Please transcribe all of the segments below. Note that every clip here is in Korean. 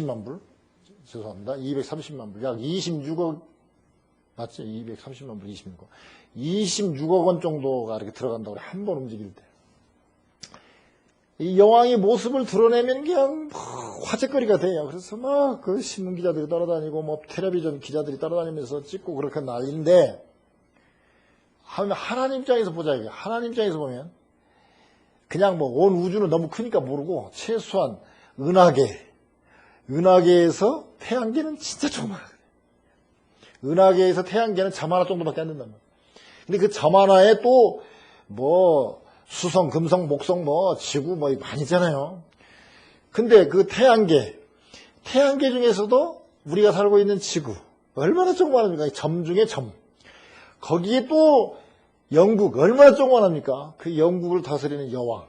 10만 불 죄송합니다. 230만 불, 약 26억 맞죠? 230만 불, 26억. 26억 원 정도가 이렇게 들어간다고 그래. 한 번 움직일 때. 이 여왕의 모습을 드러내면 그냥 뭐 화제거리가 돼요. 그래서 막 그 신문 기자들이 따라다니고 뭐 텔레비전 기자들이 따라다니면서 찍고 그렇게 난리인데 하면 하나님 입장에서 보자 이게 하나님 입장에서 보면 그냥 뭐 온 우주는 너무 크니까 모르고 최소한 은하계 은하계에서 태양계는 진짜 조그마해. 은하계에서 태양계는 점 하나 정도밖에 안 된단 말이야. 근데 그점 하나에 또 뭐 수성, 금성, 목성, 뭐 지구 뭐 많이 있잖아요. 근데 그 태양계, 태양계 중에서도 우리가 살고 있는 지구 얼마나 조그마합니까? 점 중에 점. 거기에 또 영국 얼마나 조그마합니까? 그 영국을 다스리는 여왕.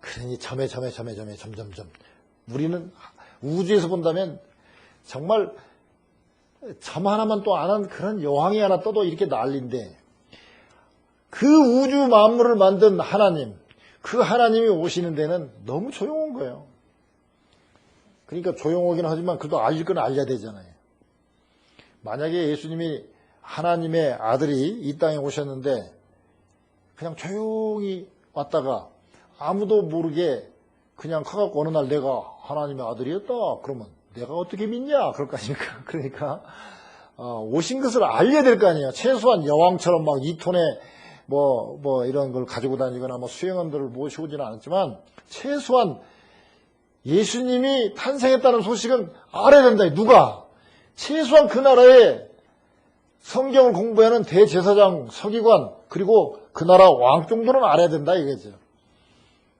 그러니 점에 점에 점에 점에 점점점. 우리는 우주에서 본다면 정말 점 하나만 또 안 한 그런 여왕이 하나 떠도 이렇게 난리인데 그 우주 만물을 만든 하나님, 그 하나님이 오시는 데는 너무 조용한 거예요. 그러니까 조용하긴 하지만 그래도 알릴 건 알려야 되잖아요. 만약에 예수님이 하나님의 아들이 이 땅에 오셨는데 그냥 조용히 왔다가 아무도 모르게 그냥 커갖고 어느 날 내가 하나님의 아들이었다. 그러면 내가 어떻게 믿냐? 그럴 거 아닙니까? 그러니까 어, 오신 것을 알려야 될 거 아니에요. 최소한 여왕처럼 막 2톤의 뭐, 뭐 이런 걸 가지고 다니거나 뭐 수행원들을 모시고 오지는 않았지만 최소한 예수님이 탄생했다는 소식은 알아야 된다. 누가? 최소한 그 나라에 성경을 공부하는 대제사장 서기관 그리고 그 나라 왕 정도는 알아야 된다. 이거죠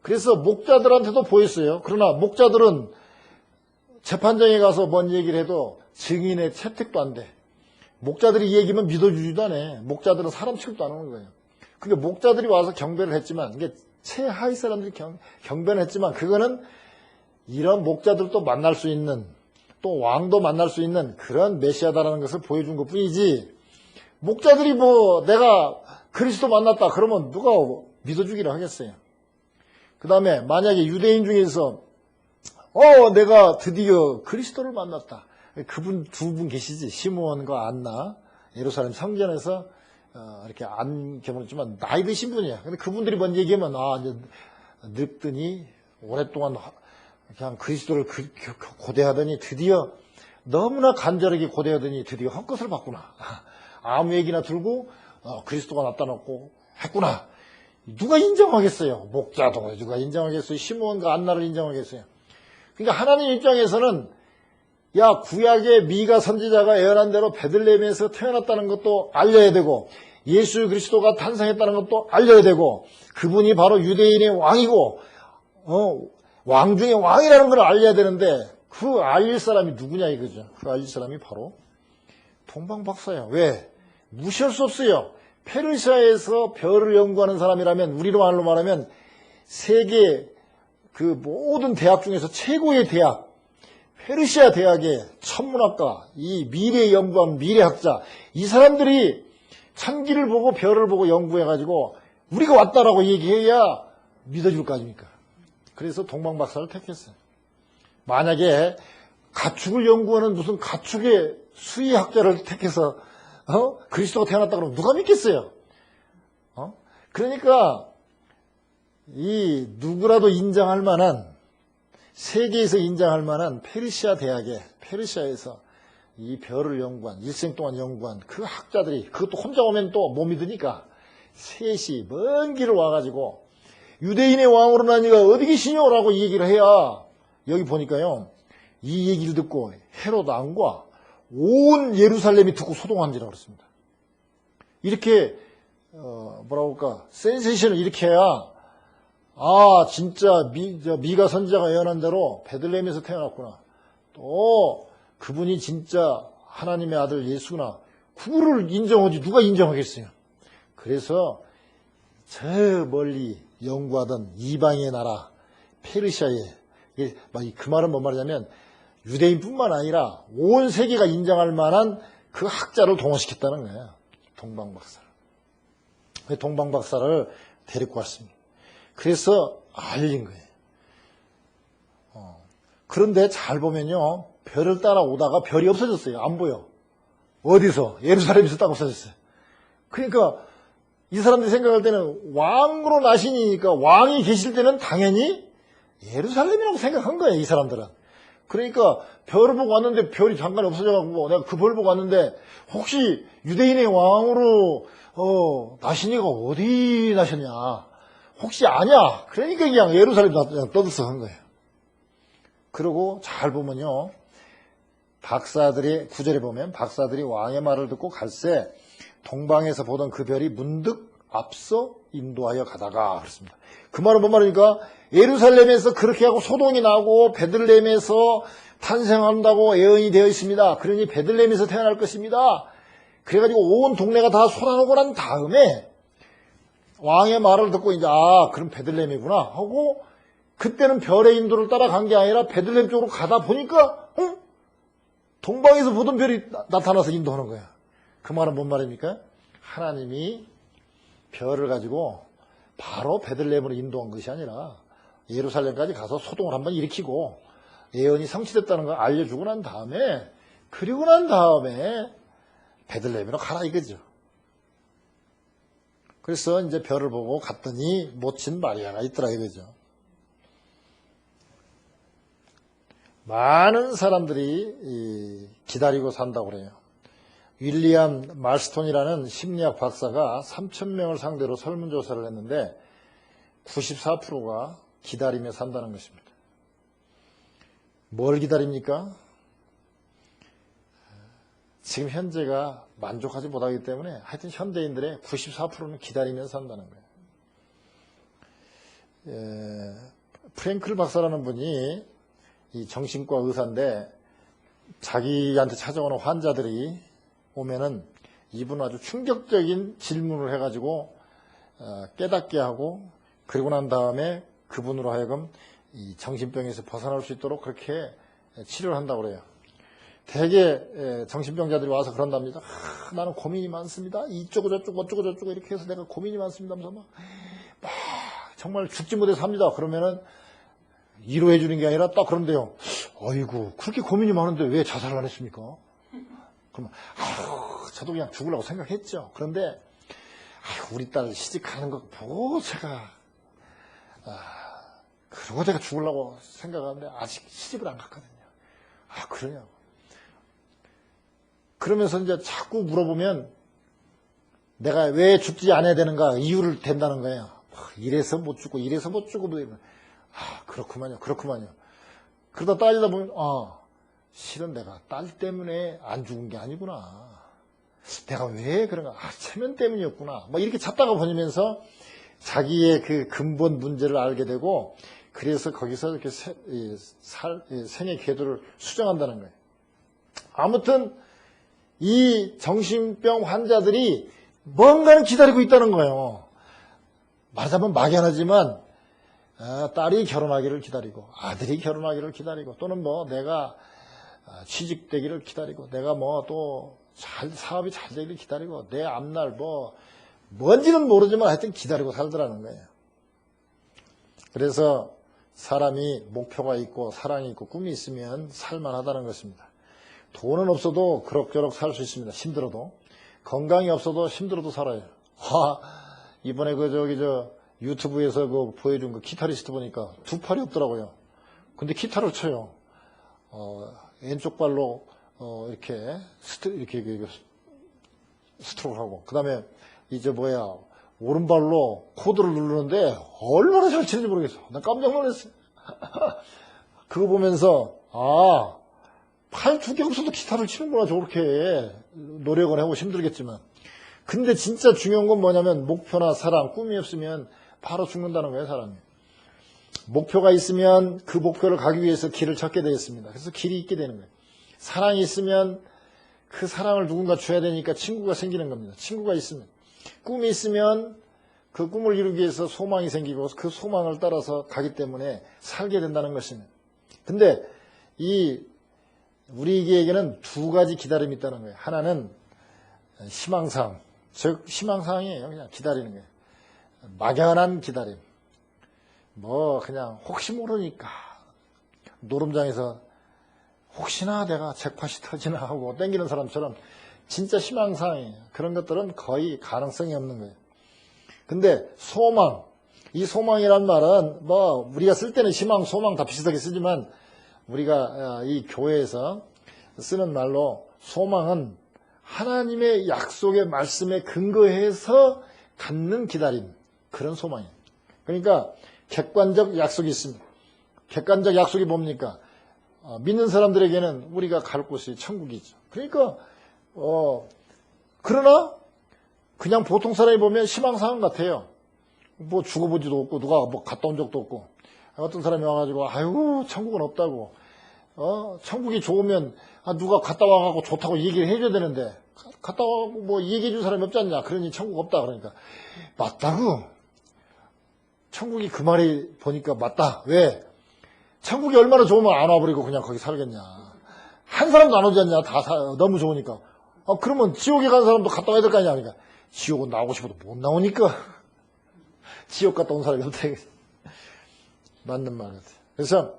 그래서 목자들한테도 보였어요. 그러나 목자들은 재판장에 가서 뭔 얘기를 해도 증인의 채택도 안 돼. 목자들이 이 얘기면 믿어주지도 않아. 목자들은 사람 취급도 안 하는 거예요. 그러니까 목자들이 와서 경배를 했지만, 이게 최하위 사람들이 경, 경배를 했지만, 그거는 이런 목자들도 만날 수 있는, 또 왕도 만날 수 있는 그런 메시아다라는 것을 보여준 것 뿐이지, 목자들이 뭐 내가 그리스도 만났다 그러면 누가 믿어주기를 하겠어요. 그 다음에 만약에 유대인 중에서 어 내가 드디어 그리스도를 만났다. 그분 두 분 계시지 시므온과 안나 예루살렘 성전에서 어, 이렇게 안 경험했지만 나이 드신 분이야. 근데 그분들이 먼저 얘기하면 아 이제 늙더니 오랫동안 그냥 그리스도를 그, 고대하더니 드디어 너무나 간절하게 고대하더니 드디어 헛것을 봤구나. 아무 얘기나 들고 어, 그리스도가 나타났고 했구나. 누가 인정하겠어요? 목자도 누가 인정하겠어요? 시므온과 안나를 인정하겠어요? 그러니까 하나님 입장에서는 야 구약의 미가 선지자가 예언한 대로 베들레헴에서 태어났다는 것도 알려야 되고 예수 그리스도가 탄생했다는 것도 알려야 되고 그분이 바로 유대인의 왕이고 어, 왕 중의 왕이라는 걸 알려야 되는데 그 알릴 사람이 누구냐 이거죠. 그 알릴 사람이 바로 동방박사야. 왜? 무시할 수 없어요. 페르시아에서 별을 연구하는 사람이라면 우리로 말로 말하면 세계 그 모든 대학 중에서 최고의 대학 페르시아 대학의 천문학과 이 미래 연구한 미래학자 이 사람들이 창기를 보고 별을 보고 연구해 가지고 우리가 왔다라고 얘기해야 믿어줄 거 아닙니까? 그래서 동방박사를 택했어요. 만약에 가축을 연구하는 무슨 가축의 수의학자를 택해서 어? 그리스도가 태어났다 그러면 누가 믿겠어요? 어? 그러니까 이 누구라도 인정할 만한 세계에서 인정할 만한 페르시아 대학에 페르시아에서 이 별을 연구한 일생 동안 연구한 그 학자들이 그것도 혼자 오면 또 못 믿으니까 셋이 먼 길을 와가지고 유대인의 왕으로 나니가 어디 계시냐라고 얘기를 해야 여기 보니까요 이 얘기를 듣고 헤롯 왕과 온 예루살렘이 듣고 소동한지라 그랬습니다. 이렇게 어, 뭐라고 할까 센세이션을 이렇게 해야 아 진짜 미, 미가 선지자가 예언한 대로 베들레헴에서 태어났구나. 또 그분이 진짜 하나님의 아들 예수구나. 그거를 인정하지 누가 인정하겠어요. 그래서 저 멀리 연구하던 이방의 나라 페르시아에 그 말은 뭔 말이냐면 유대인뿐만 아니라 온 세계가 인정할 만한 그 학자를 동원시켰다는 거예요. 동방박사를. 동방박사를 데리고 왔습니다. 그래서 알린 거예요. 어. 그런데 잘 보면요. 별을 따라오다가 별이 없어졌어요. 안 보여. 어디서? 예루살렘에서 딱 없어졌어요. 그러니까 이 사람들이 생각할 때는 왕으로 나시니까 왕이 계실 때는 당연히 예루살렘이라고 생각한 거예요. 이 사람들은. 그러니까 별을 보고 왔는데 별이 잠깐 없어져가지고 내가 그 별을 보고 왔는데 혹시 유대인의 왕으로 어, 나시니가 어디 나셨냐? 혹시 아냐? 그러니까 그냥 예루살렘 그냥 떠들썩 한 거예요. 그리고 잘 보면요. 박사들이 구절에 보면 박사들이 왕의 말을 듣고 갈새 동방에서 보던 그 별이 문득 앞서 인도하여 가다가 그렇습니다. 그 말은 뭔 말입니까? 예루살렘에서 그렇게 하고 소동이 나고 베들레헴에서 탄생한다고 예언이 되어 있습니다. 그러니 베들레헴에서 태어날 것입니다. 그래가지고 온 동네가 다 소란하고 난 다음에 왕의 말을 듣고 이제 아 그럼 베들레헴이구나 하고 그때는 별의 인도를 따라간 게 아니라 베들레헴 쪽으로 가다 보니까 어? 동방에서 보던 별이 나- 나타나서 인도하는 거야. 그 말은 뭔 말입니까? 하나님이 별을 가지고 바로 베들레헴으로 인도한 것이 아니라 예루살렘까지 가서 소동을 한번 일으키고 예언이 성취됐다는 걸 알려주고 난 다음에 그리고 난 다음에 베들레헴으로 가라 이거죠. 그래서 이제 별을 보고 갔더니 모친 마리아가 있더라 이거죠. 많은 사람들이 이, 기다리고 산다고 그래요. 윌리엄 말스톤이라는 심리학 박사가 3천 명을 상대로 설문조사를 했는데 94%가 기다리며 산다는 것입니다. 뭘 기다립니까? 지금 현재가 만족하지 못하기 때문에 하여튼 현대인들의 94%는 기다리면서 산다는 거예요. 에, 프랭클 박사라는 분이 이 정신과 의사인데 자기한테 찾아오는 환자들이 오면은 이분 아주 충격적인 질문을 해가지고 어, 깨닫게 하고 그리고 난 다음에 그분으로 하여금 이 정신병에서 벗어날 수 있도록 그렇게 치료를 한다고 그래요. 대개 에, 정신병자들이 와서 그런답니다. 아, 나는 고민이 많습니다. 이쪽고 저쪽고 어쩌고 저쩌고 이렇게 해서 내가 고민이 많습니다. 하면서 막, 막 정말 죽지 못해 삽니다. 그러면은 위로해 주는 게 아니라 딱 그런데요. 어이구 그렇게 고민이 많은데 왜 자살을 안 했습니까? 그러면 아유 저도 그냥 죽으려고 생각했죠. 그런데 아유, 우리 딸 시집가는 거 보고 제가 아, 그러고 제가 죽으려고 생각하는데 아직 시집을 안 갔거든요. 아 그러냐고. 그러면서 이제 자꾸 물어보면 내가 왜 죽지 않아야 되는가 이유를 댄다는 거예요. 아, 이래서 못 죽고 이래서 못 죽고 뭐아 그렇구만요 그렇구만요. 그러다 따지다 보면 아 실은 내가 딸 때문에 안 죽은 게 아니구나. 내가 왜 그런가? 아 체면 때문이었구나. 뭐 이렇게 찾다가 보면서 자기의 그 근본 문제를 알게 되고 그래서 거기서 이렇게 세- 이 살- 이 생의 궤도를 수정한다는 거예요. 아무튼 이 정신병 환자들이 뭔가를 기다리고 있다는 거예요. 말하자면 막연하지만 아, 딸이 결혼하기를 기다리고 아들이 결혼하기를 기다리고 또는 뭐 내가 아, 취직되기를 기다리고 내가 뭐 또 잘 사업이 잘 되기를 기다리고 내 앞날 뭐 뭔지는 모르지만 하여튼 기다리고 살더라는 거예요. 그래서 사람이 목표가 있고 사랑이 있고 꿈이 있으면 살만하다는 것입니다. 돈은 없어도 그럭저럭 살 수 있습니다. 힘들어도. 건강이 없어도 힘들어도 살아요. 아, 이번에 그 저기 저 유튜브에서 그 보여준 그 기타리스트 보니까 두 팔이 없더라고요. 근데 기타를 쳐요. 어, 왼쪽 발로 어, 이렇게 스트 이렇게 그 스트로크 하고 그다음에 이제 뭐야 오른발로 코드를 누르는데 얼마나 잘 치는지 모르겠어. 난 깜짝 놀랐어. 그거 보면서 아, 팔두개 없어도 기타를 치는구나 저렇게 노력을 하고 힘들겠지만 근데 진짜 중요한 건 뭐냐면 목표나 사랑, 꿈이 없으면 바로 죽는다는 거예요, 사람이. 목표가 있으면 그 목표를 가기 위해서 길을 찾게 되겠습니다. 그래서 길이 있게 되는 거예요. 사랑이 있으면 그 사랑을 누군가 줘야 되니까 친구가 생기는 겁니다. 친구가 있으면. 꿈이 있으면 그 꿈을 이루기 위해서 소망이 생기고 그 소망을 따라서 가기 때문에 살게 된다는 것입니다. 근데 이 우리에게는 두 가지 기다림이 있다는 거예요. 하나는 희망사항, 즉 희망사항이에요. 그냥 기다리는 거예요. 막연한 기다림. 뭐 그냥 혹시 모르니까 노름장에서 혹시나 내가 잭팟이 터지나 하고 땡기는 사람처럼 진짜 희망사항이에요. 그런 것들은 거의 가능성이 없는 거예요. 근데 소망, 이 소망이란 말은 뭐 우리가 쓸 때는 희망, 소망 다 비슷하게 쓰지만 우리가 어, 이 교회에서 쓰는 말로 소망은 하나님의 약속의 말씀에 근거해서 갖는 기다림 그런 소망이에요. 그러니까 객관적 약속이 있습니다. 객관적 약속이 뭡니까? 어, 믿는 사람들에게는 우리가 갈 곳이 천국이죠. 그러니까 어, 그러나 그냥 보통 사람이 보면 희망사항 같아요. 뭐 죽어보지도 없고 누가 뭐 갔다 온 적도 없고 어떤 사람이 와가지고 아이고 천국은 없다고 어 천국이 좋으면 아, 누가 갔다 와가고 좋다고 얘기를 해줘야 되는데 가- 갔다 와고 뭐 얘기해 줄 사람이 없지 않냐 그러니 천국 없다 그러니까 맞다고 천국이 그 말이 보니까 맞다 왜 천국이 얼마나 좋으면 안 와버리고 그냥 거기 살겠냐 한 사람도 안 오지 않냐 다 사- 너무 좋으니까 아 그러면 지옥에 간 사람도 갔다 와야 될 거 아니야 그러니까 지옥은 나오고 싶어도 못 나오니까 지옥 갔다 온 사람이 이거지. 맞는 말 같아요. 그래서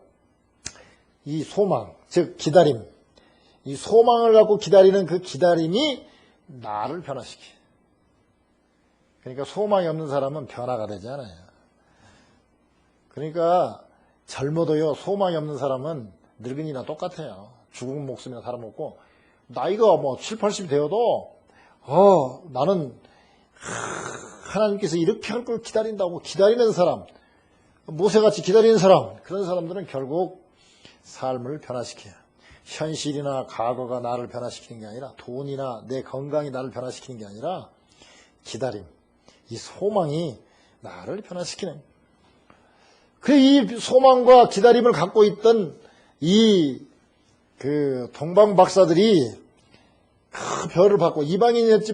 이 소망, 즉 기다림, 이 소망을 갖고 기다리는 그 기다림이 나를 변화시켜. 그러니까 소망이 없는 사람은 변화가 되지 않아요. 그러니까 젊어도요 소망이 없는 사람은 늙은이나 똑같아요. 죽은 목숨이나 살아먹고 나이가 뭐 7, 80이 되어도 어 나는 하나님께서 이렇게 할 걸 기다린다고 기다리는 사람, 모세같이 기다리는 사람, 그런 사람들은 결국 삶을 변화시켜요. 현실이나 과거가 나를 변화시키는 게 아니라 돈이나 내 건강이 나를 변화시키는 게 아니라 기다림, 이 소망이 나를 변화시키는. 그 이 소망과 기다림을 갖고 있던 이 그 동방 박사들이 그 별을 받고 이방인이었지